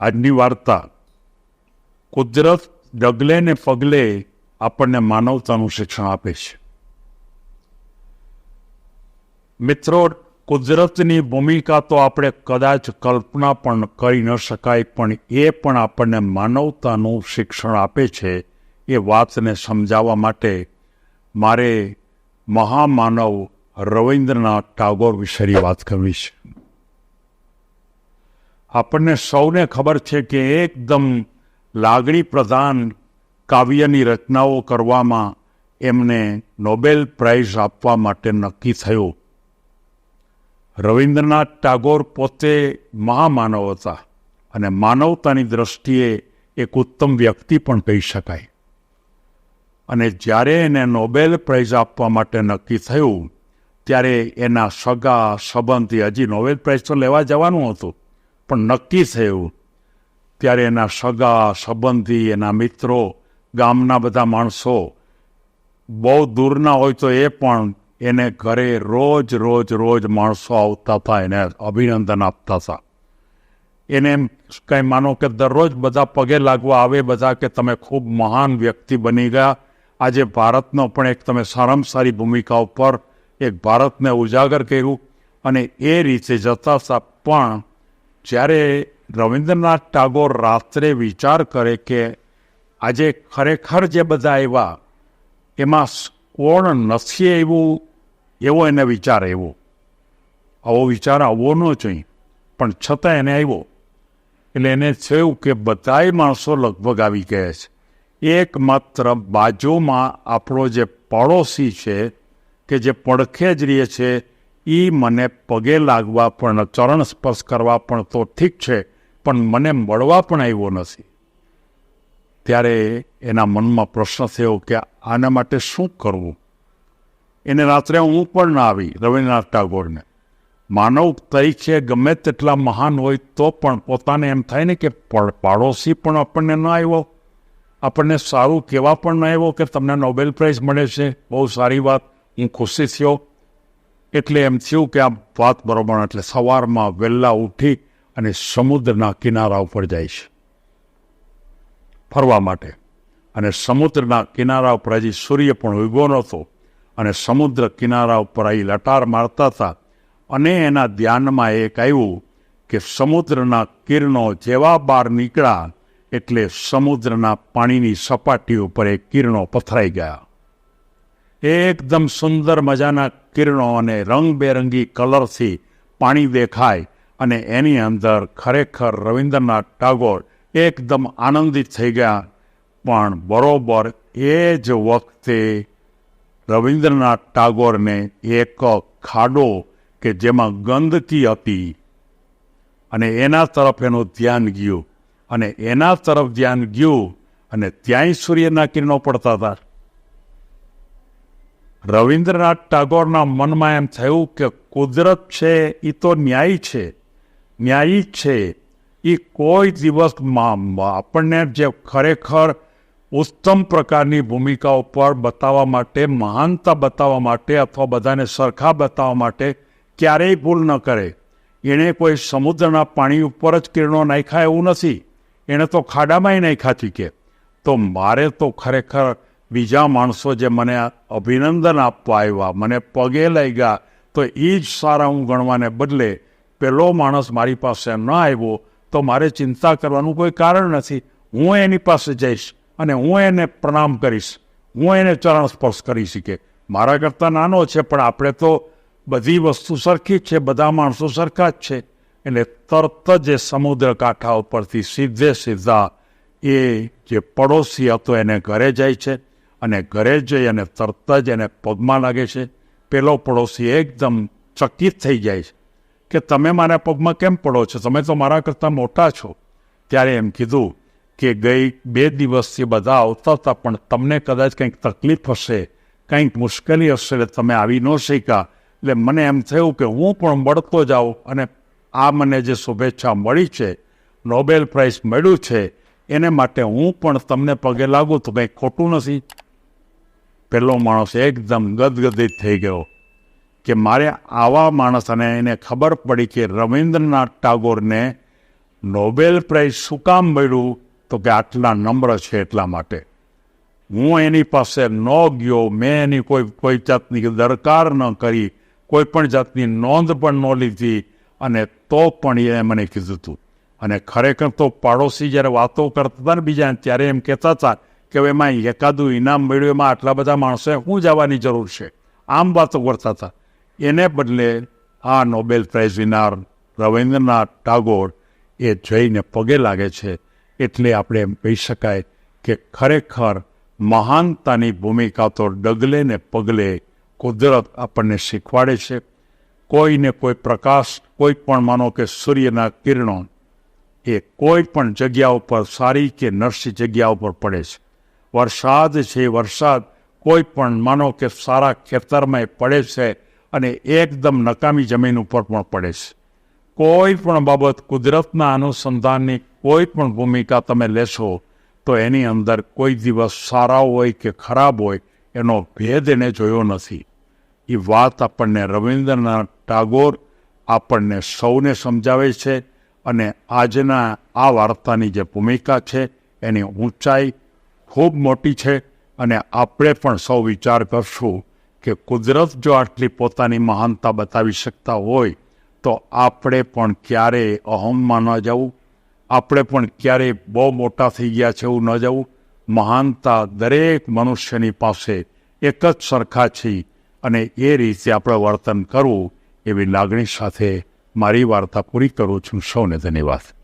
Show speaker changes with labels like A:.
A: આજની વાર્તા, કુદરત ડગલે ને પગલે આપણને માનવતાનું શિક્ષણ આપે છે. મિત્રો, કુદરતની ભૂમિકા તો આપણે કદાચ કલ્પના પણ કરી ન શકાય, પણ એ પણ આપણને માનવતાનું શિક્ષણ આપે છે એ વાતને સમજાવવા માટે મારે મહામાનવ રવિન્દ્રનાથ ટાગોર વિશેની વાત કરવી છે. આપણને સૌને ખબર છે કે એકદમ લાગણી પ્રધાન કાવ્યની રચનાઓ કરવામાં એમને નોબેલ પ્રાઇઝ આપવા માટે નક્કી થયું. રવિન્દ્રનાથ ટાગોર પોતે મહામાનવ હતા અને માનવતાની દ્રષ્ટિએ એક ઉત્તમ વ્યક્તિ પણ કહી શકાય. અને જ્યારે એને નોબેલ પ્રાઇઝ આપવા માટે નક્કી થયું, ત્યારે એના સગા, સંબંધી, હજી નોબેલ પ્રાઇઝ તો લેવા જવાનું હતું. પણ નક્કી થયું ત્યારે એના સગા, સંબંધી, એના મિત્રો, ગામના બધા માણસો બહુ દૂરના હોય તો એ પણ એને ઘરે રોજ રોજ રોજ માણસો આવતા હતા, એને અભિનંદન આપતા હતા. એને એમ કંઈ માનો કે દરરોજ બધા પગે લાગવા આવે બધા કે તમે ખૂબ મહાન વ્યક્તિ બની ગયા. આજે ભારતનો પણ એક તમે સારામાં સારી ભૂમિકા ઉપર એક ભારતને ઉજાગર કર્યું અને એ રીતે જતા હતા. પણ જ્યારે રવિન્દ્રનાથ ટાગોર રાત્રે વિચાર કરે કે આજે ખરેખર જે બધા આવ્યા, એમાં કોણ નથી એવું એવો એને વિચાર આવ્યો. આવો વિચાર આવવો ન જોઈએ, પણ છતાં એને આવ્યો. એટલે એને થયું કે બધાય માણસો લગભગ આવી ગયા છે. એકમાત્ર બાજુમાં આપણો જે પડોશી છે, કે જે પડખે જ રહે છે એ મને પગે લાગવા પણ ચરણ સ્પર્શ કરવા પણ તો ઠીક છે, પણ મને મળવા પણ આવ્યો નથી. ત્યારે એના મનમાં પ્રશ્ન થયો કે આના માટે શું કરવું? એને રાત્રે હું પણ ના આવી, રવિન્દ્રનાથ ટાગોરને. માનવ તરીકે ગમે તેટલા મહાન હોય તો પણ પોતાને એમ થાય ને કે પાડોશી પણ આપણને ન આવ્યો. આપણને સારું કહેવા પણ ન આવ્યો કે તમને નોબેલ પ્રાઇઝ મળે છે, બહુ સારી વાત, હું ખુશી થયો. એટલે એમ થયું કે આ વાત બરોબર એટલે સવારમાં વહેલા ઉઠી અને સમુદ્રના કિનારા ઉપર જાય છે. ફરવા માટે. અને સમુદ્રના કિનારા ઉપર હજી સૂર્ય પણ ઉગો નહોતો. અને સમુદ્ર કિનારા ઉપર અહીં લટાર મારતા હતા. અને એના ધ્યાનમાં એક આવ્યું કે સમુદ્રના કિરણો જેવા બહાર નીકળ્યા એટલે સમુદ્રના પાણીની સપાટી ઉપર એ કિરણો પથરાઈ ગયા. એકદમ સુંદર મજાના કિરણો અને રંગબેરંગી કલરથી પાણી દેખાય અને એની અંદર ખરેખર રવિન્દ્રનાથ ટાગોર એકદમ આનંદિત થઈ ગયા. પણ બરોબર એ જ વખતે રવિન્દ્રનાથ ટાગોરને એક ખાડો કે જેમાં ગંદકી હતી અને એના તરફ એનું ધ્યાન ગયું અને એના તરફ ધ્યાન ગયું અને ત્યાંય સૂર્યના કિરણો પડતા હતા. રવિન્દ્રનાથ ટાગોરના મનમાં એમ થયું કે કુદરત છે એ તો ન્યાયી છે. ન્યાયી છે. એ કોઈ દિવસ આપણને જે ખરેખર ઉત્તમ પ્રકારની ભૂમિકા ઉપર બતાવવા માટે, મહાનતા બતાવવા માટે અથવા બધાને સરખા બતાવવા માટે ક્યારેય ભૂલ ન કરે. એણે કોઈ સમુદ્રના પાણી ઉપર જ કિરણો નાખ્યા એવું નથી. એણે તો ખાડામાંય નાખ્યા કે. તો મારે તો ખરેખર બીજા માણસો જે મને અભિનંદન આપવા આવ્યા, મને પગે લઈ ગયા તો એ જ સારા હું ગણવાને બદલે પેલો માણસ મારી પાસે ન આવ્યો, તો મારે ચિંતા કરવાનું કોઈ કારણ નથી. હું એની પાસે જઈશ અને હું એને પ્રણામ કરીશ. હું એને ચરણ સ્પર્શ કરી શકે. મારા કરતાં નાનો છે, પણ આપણે તો બધી વસ્તુ સરખી જ છે, બધા માણસો સરખા જ છે. એટલે તરત જ એ સમુદ્ર કાંઠા ઉપરથી સીધે સીધા એ જે પડોશી હતો, એને ઘરે જાય છે. અને ઘરે જઈ અને તરત જ એને પગમાં લાગે છે. પેલો પડોશી એકદમ ચકિત થઈ જાય છે કે તમે મારા પગમાં કેમ પડો છો? તમે તો મારા કરતાં મોટા છો. ત્યારે એમ કીધું કે ગઈ બે દિવસથી બધા આવતા હતા પણ તમને કદાચ કંઈક તકલીફ હશે, કંઈક મુશ્કેલી હશે, એટલે તમે આવી ન શીખ્યા એટલે મને એમ થયું કે હું પણ મળતો જાઉં અને આ મને જે શુભેચ્છા મળી છે, નોબેલ પ્રાઇઝ મળ્યું છે, એને માટે હું પણ તમને પગે લાગું. તો કંઈ ખોટું નથી. પેલો માણસ એકદમ ગદગદિત થઈ ગયો કે મારે આવા માણસ અને એને ખબર પડી કે રવિન્દ્રનાથ ટાગોરને નોબેલ પ્રાઇઝ શું કામ મળ્યું? તો કે આટલા નમ્ર છે એટલા માટે. હું એની પાસે ન ગયો, મેં એની કોઈ કોઈ જાતની દરકાર ન કરી, કોઈ પણ જાતની નોંધ પણ ન લીધી અને તો પણ એ મને કીધું હતું અને ખરેખર તો પાડોશી જ્યારે વાતો કરતા હતા ને બીજા, ત્યારે એમ કહેતા હતા કે એમાં એકાદું ઇનામ મળ્યું, એમાં આટલા બધા માણસો હું જવાની જરૂર છે? આમ વાતો કરતા હતા. એને બદલે આ Nobel prize winner Rabindranath Tagore એ જઈને પગે લાગે છે. એટલે આપણે એમ કહી શકાય કે ખરેખર મહાનતાની ભૂમિકા તો ડગલે ને પગલે કુદરત આપણને શીખવાડે છે. કોઈને કોઈ પ્રકાશ, કોઈ પણ માનો કે સૂર્યના કિરણો, એ કોઈ પણ જગ્યા ઉપર સારી કે નરસી જગ્યા ઉપર પડે છે. વરસાદ છે, વરસાદ કોઈ પણ માનો કે સારા ખેતરમાં પડે છે અને એકદમ નકામી જમીન ઉપર પણ પડે છે. કોઈ પણ બાબત કુદરતના અનુસંધાનની કોઈ પણ ભૂમિકા તમે લેશો તો એની અંદર કોઈ દિવસ સારા હોય કે ખરાબ હોય એનો ભેદ એને જોયો નથી. એ વાત આપણને રવિન્દ્રનાથ ટાગોર આપણને સૌને સમજાવે છે અને આજના આ વાર્તાની જે ભૂમિકા છે એની ઊંચાઈ ખૂબ મોટી છે અને આપણે પણ સૌ વિચાર કરશું કે કુદરત જો આટલી પોતાની મહાનતા બતાવી શકતા હોય, તો આપણે પણ ક્યારેય અહમમાં ન જવું. આપણે પણ ક્યારેય બહુ મોટા થઈ ગયા છે એવું ન જવું. મહાનતા દરેક મનુષ્યની પાસે એક જ સરખા છે અને એ રીતે આપણે વર્તન કરવું એવી લાગણી સાથે મારી વાર્તા પૂરી કરું છું. સૌને ધન્યવાદ.